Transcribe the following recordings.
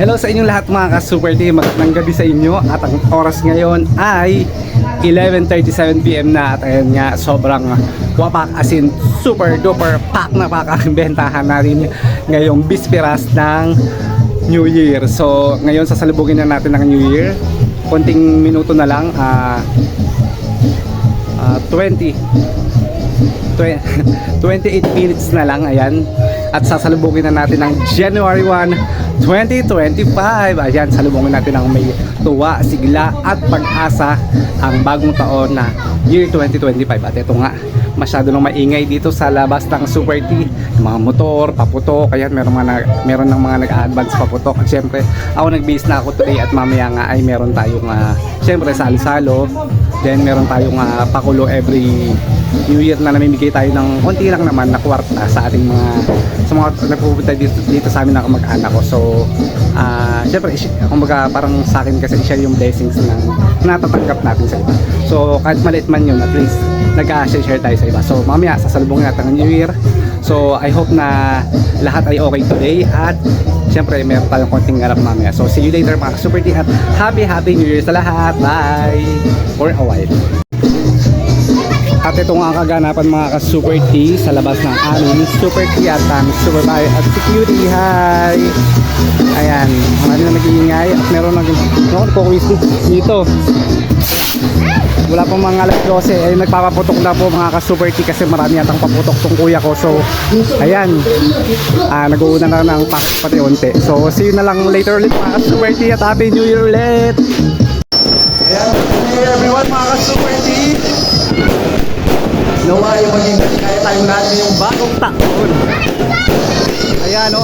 Hello sa inyong lahat mga ka-super team. Magandang gabi sa inyo at ang oras ngayon ay 11.37pm na at ayun nga sobrang wapak as in super duper pack na pack ang bentahan natin ngayong bisperas ng New Year. So ngayon sasalubungin na natin ng New Year. Konting minuto na lang. ah ah, 20 Twe- 28 minutes na lang ayan at sasalubungin na natin ng January 1 2025 ayan salubungin natin ng may tuwa, sigla at pag-asa ang bagong taon na year 2025 at ito nga masyado nang maingay dito sa labas ng Super T. Mga motor, paputok ayan meron, mga, meron ng mga nag-advance paputok. At syempre ako nag-base na ako today at mamaya nga ay meron tayong uh, syempre salo-salo. Then meron tayong ah, pakulo every New Year na namimigay tayo ng konti lang naman na kwarta sa ating mga sa mga nagpupunta dito, dito sa amin na kamag-anak ko. So, ah syempre, kumbaga parang sa akin kasi share yung blessings na natatanggap natin sa iba. So, kahit maliit man yun, at least nag-share tayo sa iba. So, mamaya, sasalubungin natin ang New Year. So, I hope na lahat ay okay today at syempre, meron tayong konting ganap mamaya. So, see you later mga Super T at happy, happy New Year sa lahat. Bye! For a while. At ito nga ang kaganapan mga ka-Super T sa labas ng aming Super T at aming Super Bayo at Security. Hi! Ayan, marami na nag-iingay at meron nag no, nagkukuwis dito. Wala pang mga alas 12 ay nagpapaputok na po mga ka-Super T kasi marami yatang paputok tong kuya ko. So, ayan, ah, nag-uuna na ng pasok pati unti. So, see you na lang later ulit mga ka-Super T at Happy New Year ulit! Ayan, hey everyone mga ka-Super T! Nawa yung maging kaya tayong natin yung bagong taon. Ayan o.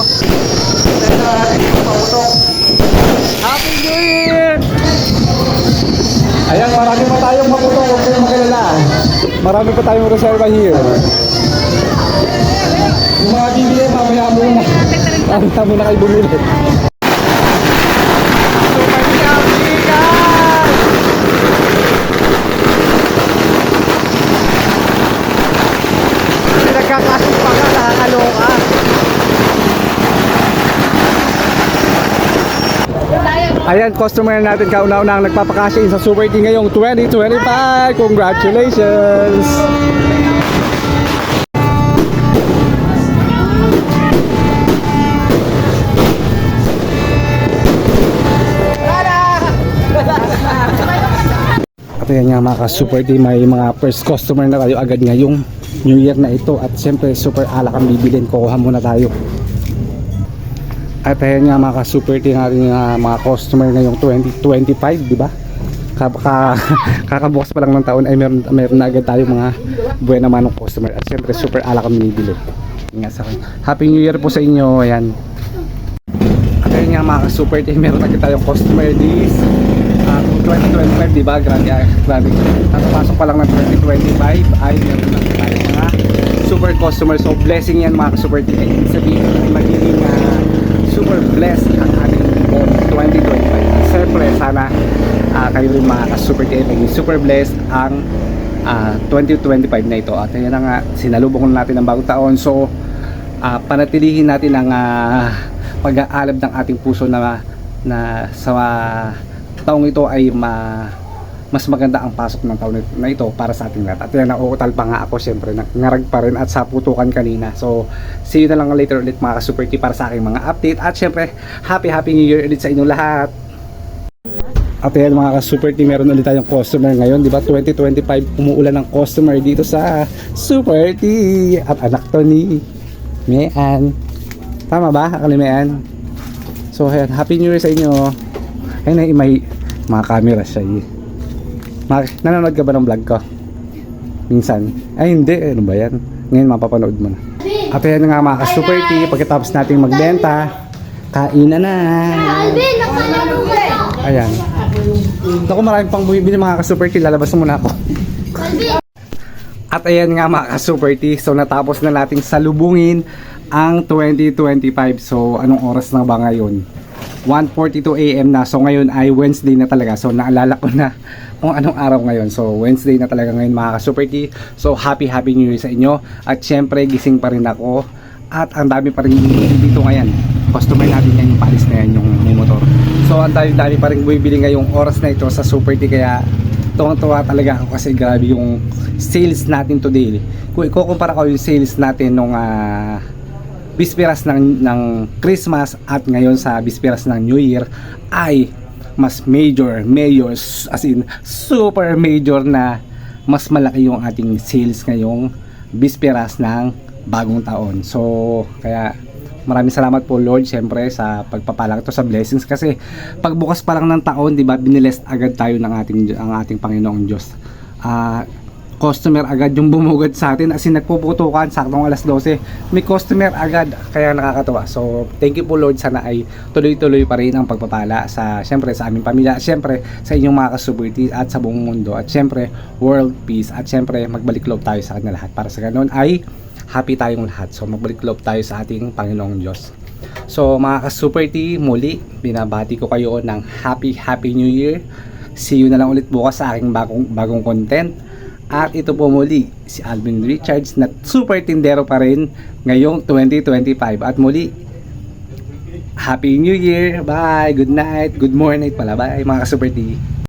Ito na natin yung paputok. Happy New Year! Ayan, marami pa tayong paputok. Huwag kayong magalala. Marami pa tayong reserva here. Yung mga bibili, mamaya muna. Mamaya muna kayo bumili. Super happy guys! Pinagkakasok pa ka, nakakaloka. Ayan, customer natin kauna-una ang nagpapakasya sa Super T ngayong 2025. Congratulations! At yan nga mga ka-super team, may mga first customer na tayo agad ngayong New Year na ito at siyempre super alak ang bibilin, kukuha muna tayo. At ayan nga mga ka-super team natin nga mga customer ngayong 2025, di ba? Kaka, kakabukas pa lang ng taon ay meron, meron na agad tayo mga buwan naman ng customer at siyempre super alak ang binibili. Nga sa Happy New Year po sa inyo, ayan. At ayun nga mga super team, meron agad tayong customer this uh, 2025, di ba? Grabe, ah, grabe. Tatapasok pa lang ng 2025 ay meron na tayong mga super customer. So blessing yan mga super team. Ay, ibig sabihin, ay magiging ah, super blessed ang ating on 2025. Siyempre, sana ah, kayo rin mga super team maging super blessed ang ah, 2025 na ito. At ayan na nga, sinalubong na natin ang bagong taon. So, ah, panatilihin natin ang ah, pag-aalab ng ating puso na na sa taong ito ay ma, mas maganda ang pasok ng taon na ito para sa ating lahat. At yan, nauutal pa nga ako syempre, nangarag pa rin at sa putukan kanina. So, see you na lang later ulit mga ka-super para sa aking mga update. At syempre, happy happy new year ulit sa inyong lahat. At yan mga ka-super T, meron ulit tayong customer ngayon, di ba? 2025, umuulan ng customer dito sa Super T. At anak to ni Mean. Tama ba, Akalimean? So, Happy New Year sa inyo. Ayun na, may mga camera siya. eh. Mar nanonood ka ba ng vlog ko? Minsan. Ay, hindi. Ano ba yan? Ngayon, mapapanood mo na. At ayan nga mga ka-super T, pagkatapos nating magbenta, kain na na. Alvin, nakalaro ka! Ayan. Naku, maraming pang bumibili mga ka-super T. Lalabas na muna ako. At ayan nga mga ka-super T, so natapos na nating salubungin ang 2025. So anong oras na ba ngayon? 1.42 AM na. So ngayon ay Wednesday na talaga. So naalala ko na kung anong araw ngayon. So Wednesday na talaga ngayon mga ka-super T. So happy happy new year sa inyo. At syempre gising pa rin ako. At ang dami pa rin dito ngayon. Customer natin yan yung palis na yan yung may motor. ang dami-dami pa rin bumibili ngayong oras na ito sa Super T kaya tuwang-tuwa talaga ako kasi grabe yung sales natin today. Kung ikukumpara ko yung sales natin nung ah, bisperas ng, ng Christmas at ngayon sa bisperas ng New Year ay mas major, major, as in super major na mas malaki yung ating sales ngayong bisperas ng bagong taon. So, kaya maraming salamat po Lord syempre sa pagpapalang to sa blessings kasi pagbukas pa lang ng taon, 'di ba, binilest agad tayo ng ating ang ating Panginoong Diyos. Ah, customer agad yung bumugad sa atin. As in nagpuputukan saktong alas 12 may customer agad kaya nakakatuwa. So thank you po Lord. Sana ay tuloy-tuloy pa rin ang pagpapala sa syempre sa aming pamilya syempre sa inyong mga kasubuti at sa buong mundo. At syempre world peace. At syempre magbalik loob tayo sa kanila lahat. Para sa ganun ay happy tayong lahat. So magbalik loob tayo sa ating Panginoong Diyos. So mga ka-super muli binabati ko kayo ng happy happy new year. See you na lang ulit bukas sa aking bagong, bagong content at ito po muli, si Alvin Richards na super tindero pa rin ngayong 2025. At muli, Happy New Year! Bye! Good night! Good morning pala! Bye mga ka-super!